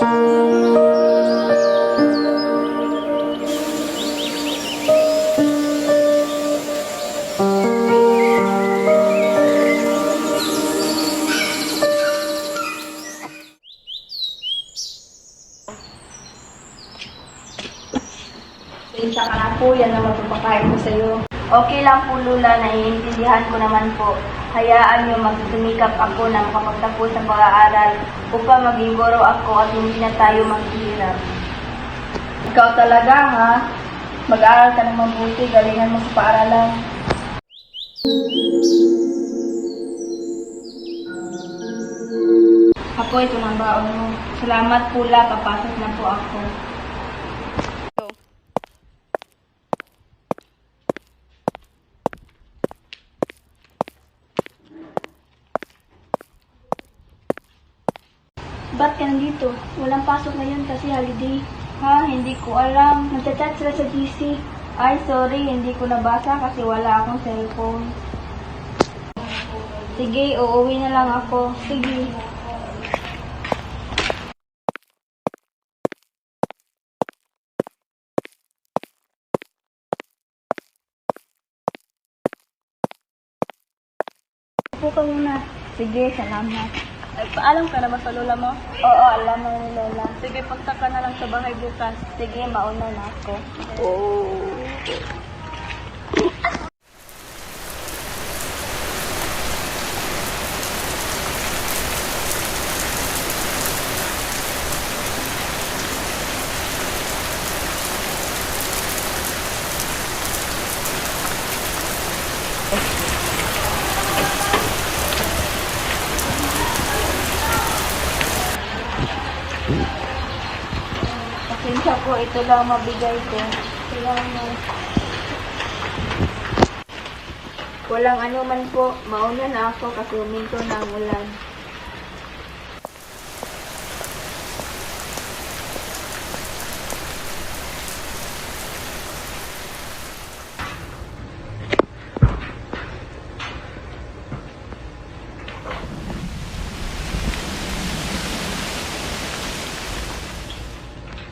Pinsa ka na po, yan ang magpapakain ko sa'yo. Okay lang po Lula, naiintindihan ko naman po. Hayaan niyo magsumikap ako na makapagtapos sa pag-aaral upang maging guro ako at hindi na tayo maghihirap. Ikaw talaga, ha? Mag-aaral ka ng mabuti, galingan mo sa paaralan. Ako, ito na ang baon mo. Salamat pula, papasok na po ako. Ba't ka nandito? Walang pasok ngayon kasi holiday. Ha? Hindi ko alam. Nagchat sila sa GC. Ay, sorry. Hindi ko nabasa kasi wala akong cellphone. Sige, uuwi na lang ako. Sige. Ka muna. Sige, salamat. Ay, paalam ka na ba sa lola mo? Oo, alam na ni Lola. Sige, punta ka na lang sa bahay bukas. Sige, mauna na ako. Pasensya po, ito lang mabigay ko. Salamat. Walang ano man po, mauna na ako kasi huminto na ulan.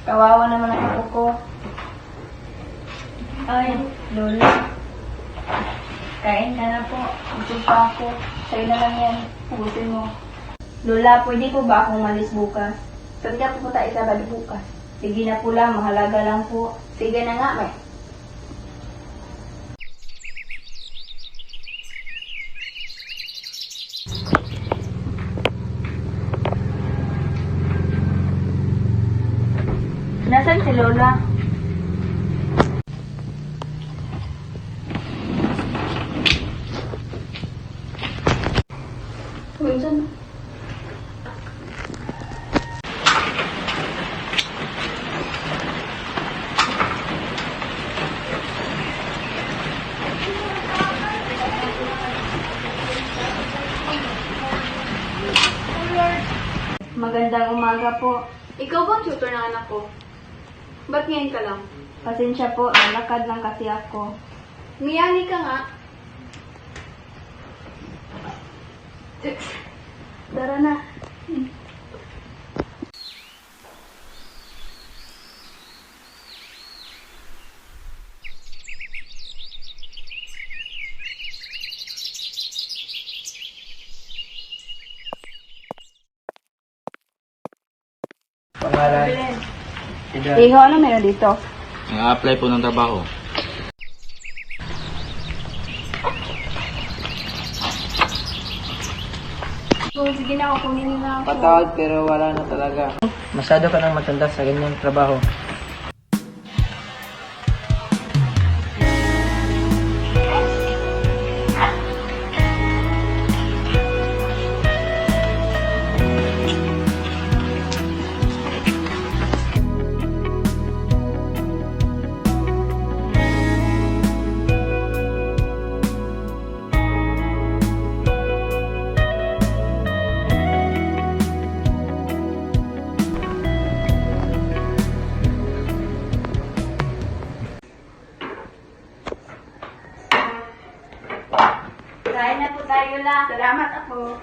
Kawawa naman ang ako ko. Ay, Lola. Kain ka na po. Busog pa ako. Sa'yo na lang yan. Pugutin mo. Lola, pwede po ba akong malis bukas? Pwede ka po tayo sa bali bukas. Sige na po lang, mahalaga lang po. Sige na nga, may. Lola? Minsan. Magandang umaga po. Ikaw ba ang tutor ng anak ko? Ba't ngayon ka lang? Pasensya po, nalakad lang kasi ako. Miyani ka nga. Tara na. Pangalan. Edad. Ikaw, ano meron dito? Nag-apply po ng trabaho. So, sige na ako, kunin na ako. Patawad pero wala na talaga. Masyado ka nang matanda sa ganyang trabaho. Kain na po tayo lang. Salamat ako.